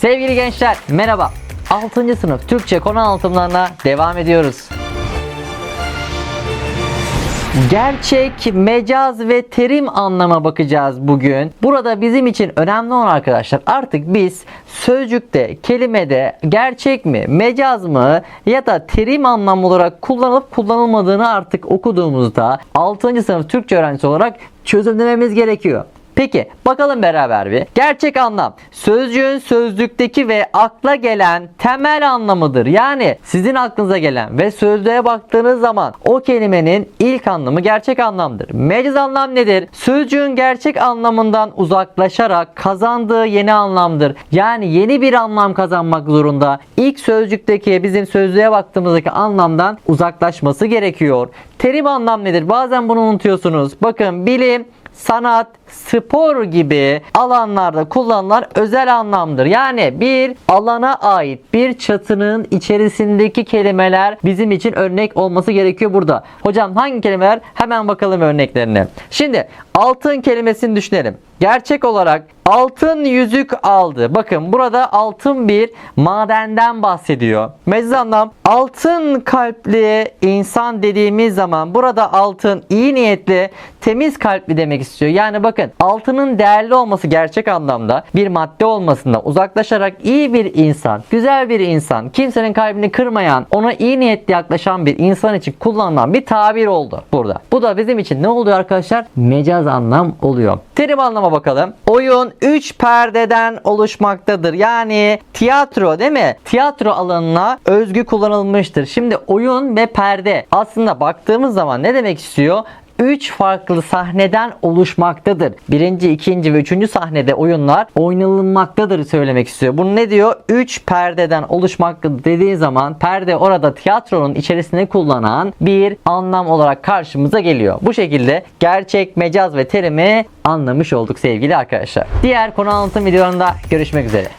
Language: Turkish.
Sevgili gençler merhaba. 6. sınıf Türkçe konu anlatımlarına devam ediyoruz. Gerçek, mecaz ve terim anlama bakacağız bugün. Burada bizim için önemli olan arkadaşlar artık biz sözcükte, kelimede gerçek mi, mecaz mı ya da terim anlam olarak kullanılıp kullanılmadığını artık okuduğumuzda 6. sınıf Türkçe öğrencisi olarak çözümlememiz gerekiyor. Peki bakalım beraber bir. Gerçek anlam sözcüğün sözlükteki ve akla gelen temel anlamıdır. Yani sizin aklınıza gelen ve sözlüğe baktığınız zaman o kelimenin ilk anlamı gerçek anlamdır. Mecaz anlam nedir? Sözcüğün gerçek anlamından uzaklaşarak kazandığı yeni anlamdır. Yani yeni bir anlam kazanmak zorunda. İlk sözcükteki bizim sözlüğe baktığımızdaki anlamdan uzaklaşması gerekiyor. Terim anlam nedir? Bazen bunu unutuyorsunuz. Bakın bilim, sanat, spor gibi alanlarda kullanılan özel anlamdır. Yani bir alana ait bir çatının içerisindeki kelimeler bizim için örnek olması gerekiyor burada. Hocam hangi kelimeler? Hemen bakalım örneklerine. Şimdi altın kelimesini düşünelim. Gerçek olarak altın yüzük aldı. Bakın burada altın bir madenden bahsediyor. Mecaz anlam altın kalpli insan dediğimiz zaman burada altın iyi niyetli, temiz kalpli demek istiyor. Yani bakın altının değerli olması gerçek anlamda bir madde olmasında uzaklaşarak iyi bir insan, güzel bir insan, kimsenin kalbini kırmayan, ona iyi niyetli yaklaşan bir insan için kullanılan bir tabir oldu burada. Bu da bizim için ne oluyor arkadaşlar? Mecaz anlam oluyor. Terim anlama bakalım. Oyun 3 perdeden oluşmaktadır. Yani tiyatro değil mi? Tiyatro alanına özgü kullanılmıştır. Şimdi oyun ve perde aslında baktığımız zaman ne demek istiyor? 3 farklı sahneden oluşmaktadır. Birinci, ikinci ve üçüncü sahnede oyunlar oynanılmaktadır söylemek istiyor. Bunu ne diyor? 3 perdeden oluşmaktadır dediği zaman perde orada tiyatronun içerisinde kullanan bir anlam olarak karşımıza geliyor. Bu şekilde gerçek, mecaz ve terimi anlamış olduk sevgili arkadaşlar. Diğer konu anlatım videolarında görüşmek üzere.